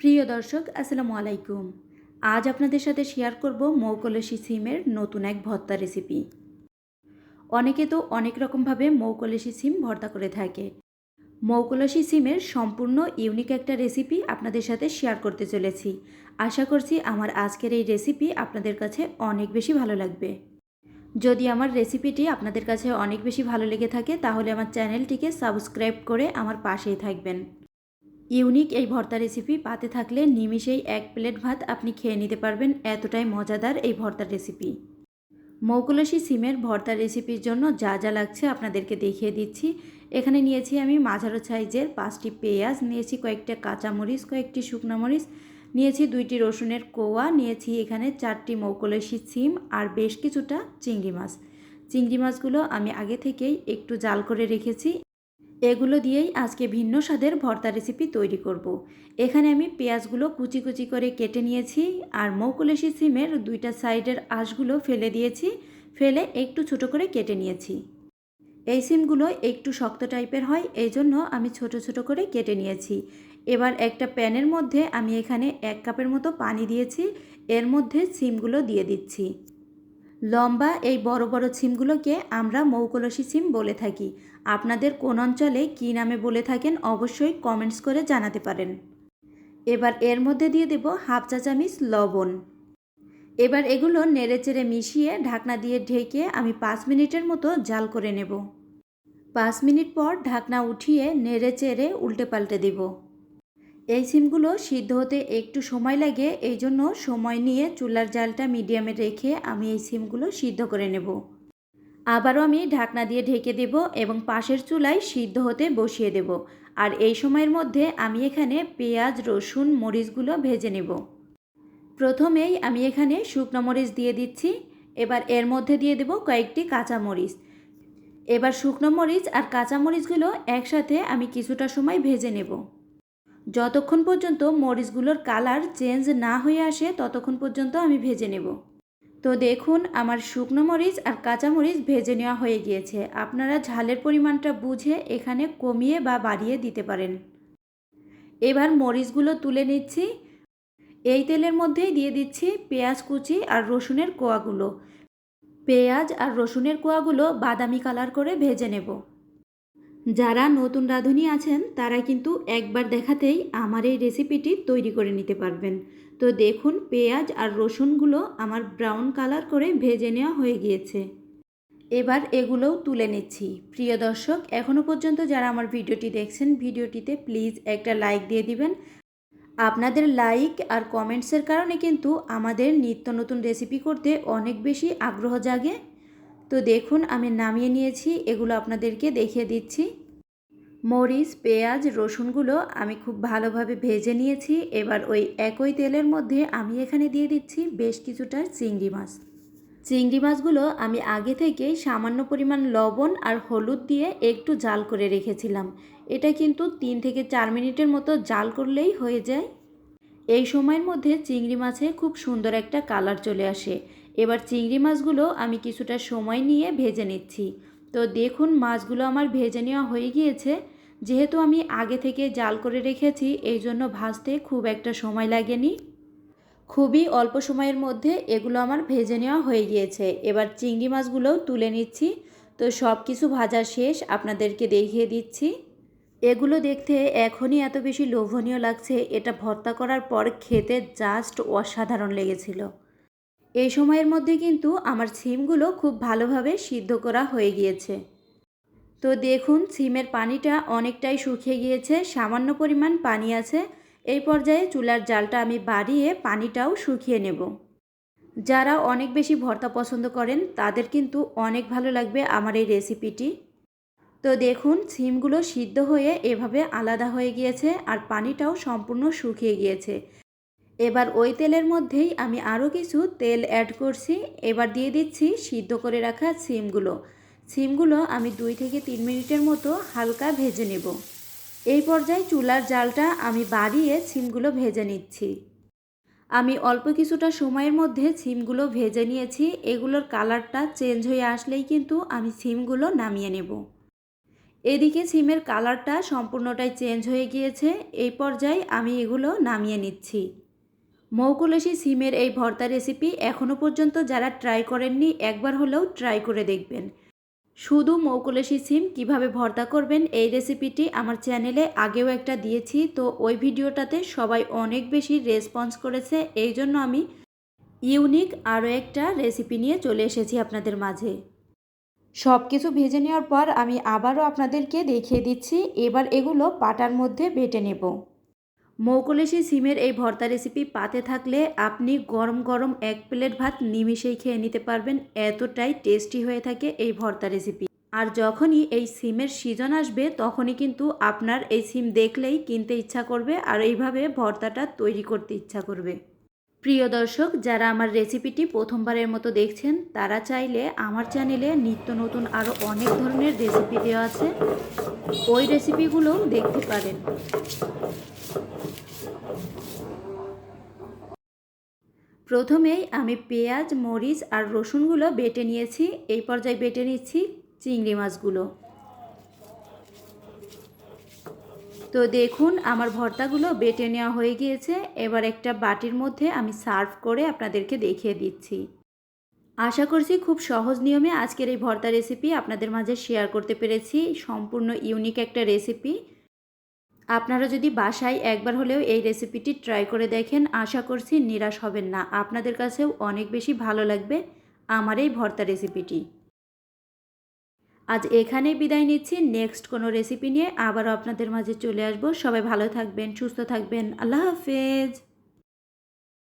প্রিয় দর্শক, আসসালামু আলাইকুম। আজ আপনাদের সাথে শেয়ার করব মৌকলসি সিমের নতুন এক ভর্তা রেসিপি অনেকে তো অনেক রকমভাবে মৌকলসি সিম ভর্তা করে থাকে। মৌকলসি সিমের সম্পূর্ণ ইউনিক একটা রেসিপি আপনাদের সাথে শেয়ার করতে চলেছি। আশা করছি আমার আজকের এই রেসিপি আপনাদের কাছে অনেক বেশি ভালো লাগবে। যদি আমার রেসিপিটি আপনাদের কাছে অনেক বেশি ভালো লেগে থাকে, তাহলে আমার চ্যানেলটিকে সাবস্ক্রাইব করে আমার পাশেই থাকবেন। ইউনিক এই ভর্তা রেসিপি পাতে থাকলে নিমিষেই এক প্লেট ভাত আপনি খেয়ে নিতে পারবেন এতটাই মজাদার এই ভর্তার রেসিপি। মৌকুলসী সিমের ভর্তা রেসিপির জন্য যা যা লাগছে আপনাদেরকে দেখিয়ে দিচ্ছি। এখানে নিয়েছি আমি মাঝারো সাইজের পাঁচটি পেঁয়াজ, নিয়েছি কয়েকটা কাঁচামরিচ, কয়েকটি শুকনো মরিচ, নিয়েছি দুইটি রসুনের কোয়া, নিয়েছি এখানে চারটি মৌকুলসী সিম আর বেশ কিছুটা চিংড়ি মাছ। চিংড়ি মাছগুলো আমি আগে থেকেই একটু জাল করে রেখেছি। এগুলো দিয়েই আজকে ভিন্ন স্বাদের ভর্তা রেসিপি তৈরি করব। এখানে আমি পেঁয়াজগুলো কুচি কুচি করে কেটে নিয়েছি আর মৌকুলেশি সিমের দুইটা সাইডের আঁশগুলো ফেলে দিয়েছি, ফেলে একটু ছোট করে কেটে নিয়েছি। এই সিমগুলো একটু শক্ত টাইপের হয় এই জন্য আমি ছোট ছোট করে কেটে নিয়েছি। এবার একটা প্যানের মধ্যে আমি এখানে এক কাপের মতো পানি দিয়েছি, এর মধ্যে সিমগুলো দিয়ে দিচ্ছি। লম্বা এই বড় বড় সিমগুলোকে আমরা মৌকলসি সিম বলে থাকি। আপনাদের কোন অঞ্চলে কী নামে বলে থাকেন অবশ্যই কমেন্টস করে জানাতে পারেন। এবার এর মধ্যে দিয়ে দেব হাফ চা চামিচ লবণ। এবার এগুলো নেড়ে নেড়েচেড়ে মিশিয়ে ঢাকনা দিয়ে ঢেকে আমি পাঁচ মিনিটের মতো জাল করে নেব। পাঁচ মিনিট পর ঢাকনা উঠিয়ে নেড়ে চেড়ে উল্টে পাল্টে দেব। এই সিমগুলো সিদ্ধ হতে একটু সময় লাগে এই জন্য সময় নিয়ে চুলার জালটা মিডিয়ামে রেখে আমি এই সিমগুলো সিদ্ধ করে নেব। আবারও আমি ঢাকনা দিয়ে ঢেকে দেব এবং পাশের চুলায় সিদ্ধ হতে বসিয়ে দেব। আর এই সময়ের মধ্যে আমি এখানে পেঁয়াজ, রসুন, মরিচগুলো ভেজে নেব। প্রথমেই আমি এখানে শুকনো মরিচ দিয়ে দিচ্ছি। এবার এর মধ্যে দিয়ে দেব কয়েকটি কাঁচা মরিচ। এবার শুকনো মরিচ আর কাঁচা মরিচগুলো একসাথে আমি কিছুটা সময় ভেজে নেব। যতক্ষণ পর্যন্ত মরিচগুলোর কালার চেঞ্জ না হয়ে আসে, ততক্ষণ পর্যন্ত আমি ভেজে নেব। তো দেখুন, আমার শুকনো মরিচ আর কাঁচা মরিচ ভেজে নেওয়া হয়ে গিয়েছে। আপনারা ঝালের পরিমাণটা বুঝে এখানে কমিয়ে বা বাড়িয়ে দিতে পারেন। এবার মরিচগুলো তুলে নিচ্ছি। এই তেলের মধ্যেই দিয়ে দিচ্ছি পেঁয়াজ কুচি আর রসুনের কোয়াগুলো। পেঁয়াজ আর রসুনের কোয়াগুলো বাদামি কালার করে ভেজে নেব। যারা নতুন রাঁধুনি আছেন, তারা কিন্তু একবার দেখাতেই আমার এই রেসিপিটি তৈরি করে নিতে পারবেন। তো দেখুন, পেঁয়াজ আর রসুনগুলো আমার ব্রাউন কালার করে ভেজে নেওয়া হয়ে গিয়েছে। এবার এগুলোও তুলে নিচ্ছি। প্রিয় দর্শক এখনও পর্যন্ত যারা আমার ভিডিওটি দেখছেন, ভিডিওটিতে প্লিজ একটা লাইক দিয়ে দিবেন। আপনাদের লাইক আর কমেন্টসের কারণে কিন্তু আমাদের নিত্য নতুন রেসিপি করতে অনেক বেশি আগ্রহ জাগে। তো দেখুন, আমি নামিয়ে নিয়েছি, এগুলো আপনাদেরকে দেখিয়ে দিচ্ছি। মরিচ, পেঁয়াজ, রসুনগুলো আমি খুব ভালোভাবে ভেজে নিয়েছি। এবার ওই একই তেলের মধ্যে আমি এখানে দিয়ে দিচ্ছি বেশ কিছুটা চিংড়ি মাছ। চিংড়ি মাছগুলো আমি আগে থেকেই সামান্য পরিমাণ লবণ আর হলুদ দিয়ে একটু জাল করে রেখেছিলাম। এটা কিন্তু তিন থেকে চার মিনিটের মতো জাল করলেই হয়ে যায়। এই সময়ের মধ্যে চিংড়ি মাছে খুব সুন্দর একটা কালার চলে আসে। এবার চিংড়ি মাছগুলো আমি কিছুটা সময় নিয়ে ভেজে নিচ্ছি। তো দেখুন, মাছগুলো আমার ভেজে নেওয়া হয়ে গিয়েছে। যেহেতু আমি আগে থেকে জাল করে রেখেছি, এই জন্য ভাজতে খুব একটা সময় লাগেনি। খুবই অল্প সময়ের মধ্যে এগুলো আমার ভেজে নেওয়া হয়ে গিয়েছে। এবার চিংড়ি মাছগুলোও তুলে নিচ্ছি। তো সব কিছু ভাজা শেষ, আপনাদেরকে দেখিয়ে দিচ্ছি। এগুলো দেখতে এখনই এত বেশি লোভনীয় লাগছে, এটা ভর্তা করার পর খেতে জাস্ট অসাধারণ লেগেছিল। এই সময়ের মধ্যে কিন্তু আমার সিমগুলো খুব ভালোভাবে সিদ্ধ করা হয়ে গিয়েছে। তো দেখুন, সিমের পানিটা অনেকটাই শুকিয়ে গিয়েছে, সামান্য পরিমাণ পানি আছে। এই পর্যায়ে চুলার জালটা আমি বাড়িয়ে পানিটাও শুকিয়ে নেব। যারা অনেক বেশি ভর্তা পছন্দ করেন, তাদের কিন্তু অনেক ভালো লাগবে আমার এই রেসিপিটি। তো দেখুন, সিমগুলো সিদ্ধ হয়ে এভাবে আলাদা হয়ে গিয়েছে আর পানিটাও সম্পূর্ণ শুকিয়ে গিয়েছে। এবার ওই তেলের মধ্যেই আমি আরও কিছু তেল অ্যাড করছি। এবার দিয়ে দিচ্ছি সিদ্ধ করে রাখা সিমগুলো। সিমগুলো আমি দুই থেকে তিন মিনিটের মতো হালকা ভেজে নেব। এই পর্যায়ে চুলার জালটা আমি বাড়িয়ে সিমগুলো ভেজে নিচ্ছি। আমি অল্প কিছুটা সময়ের মধ্যে সিমগুলো ভেজে নিয়েছি। এগুলোর কালারটা চেঞ্জ হয়ে আসলেই কিন্তু আমি সিমগুলো নামিয়ে নেব। এদিকে সিমের কালারটা সম্পূর্ণটাই চেঞ্জ হয়ে গিয়েছে। এই পর্যায়ে আমি এগুলো নামিয়ে নিচ্ছি। মৌকুলসী সিমের এই ভর্তা রেসিপি এখনও পর্যন্ত যারা ট্রাই করেননি, একবার হলেও ট্রাই করে দেখবেন। শুধু মৌকুলসী সিম কীভাবে ভর্তা করবেন, এই রেসিপিটি আমার চ্যানেলে আগেও একটা দিয়েছি, তো ওই ভিডিওটাতে সবাই অনেক বেশি রেসপন্স করেছে, এই জন্য আমি ইউনিক আরও একটা রেসিপি নিয়ে চলে এসেছি আপনাদের মাঝে। সব কিছু ভেজে নেওয়ার পর আমি আবারও আপনাদেরকে দেখিয়ে দিচ্ছি, এবার এগুলো পাটার মধ্যে বেটে নেব। মৌকলেশি সিমের এই ভর্তা রেসিপি পাতে থাকলে আপনি গরম গরম এক প্লেট ভাত নিমিষেই খেয়ে নিতে পারবেন। এতটাই টেস্টি হয়ে থাকে এই ভর্তা রেসিপি আর যখনই এই সিমের সিজন আসবে, তখনই কিন্তু আপনার এই সিম দেখলেই কিনতে ইচ্ছা করবে আর এইভাবে ভর্তাটা তৈরি করতে ইচ্ছা করবে। প্রিয় দর্শক, যারা আমার রেসিপিটি প্রথমবারের মতো দেখছেন, তারা চাইলে আমার চ্যানেলে নিত্য নতুন আরও অনেক ধরনের রেসিপি দেওয়া আছে। ওই রেসিপিগুলোও দেখতে পারেন। প্রথমেই আমি পেঁয়াজ, মরিচ আর রসুনগুলো বেটে নিয়েছি। এই পর্যায়ে বেটে নিচ্ছি চিংড়ি মাছগুলো। তো দেখুন, আমার ভর্তাগুলো বেটে নেওয়া হয়ে গিয়েছে। এবার একটা বাটির মধ্যে আমি সার্ভ করে আপনাদেরকে দেখিয়ে দিচ্ছি। আশা করছি খুব সহজ নিয়মে আজকের এই ভর্তা রেসিপি আপনাদের মাঝে শেয়ার করতে পেরেছি। সম্পূর্ণ ইউনিক একটা রেসিপি। আপনারা যদি বাসায় একবার হলেও এই রেসিপিটি ট্রাই করে দেখেন, আশা করছি নিরাশ হবেন না। আপনাদের কাছেও অনেক বেশি ভালো লাগবে আমার এই ভর্তা রেসিপিটি। আজ এখানেই বিদায় নিচ্ছি। নেক্সট কোনো রেসিপি নিয়ে আবারও আপনাদের মাঝে চলে আসব। সবাই ভালো থাকবেন, সুস্থ থাকবেন। আল্লাহ হাফেজ।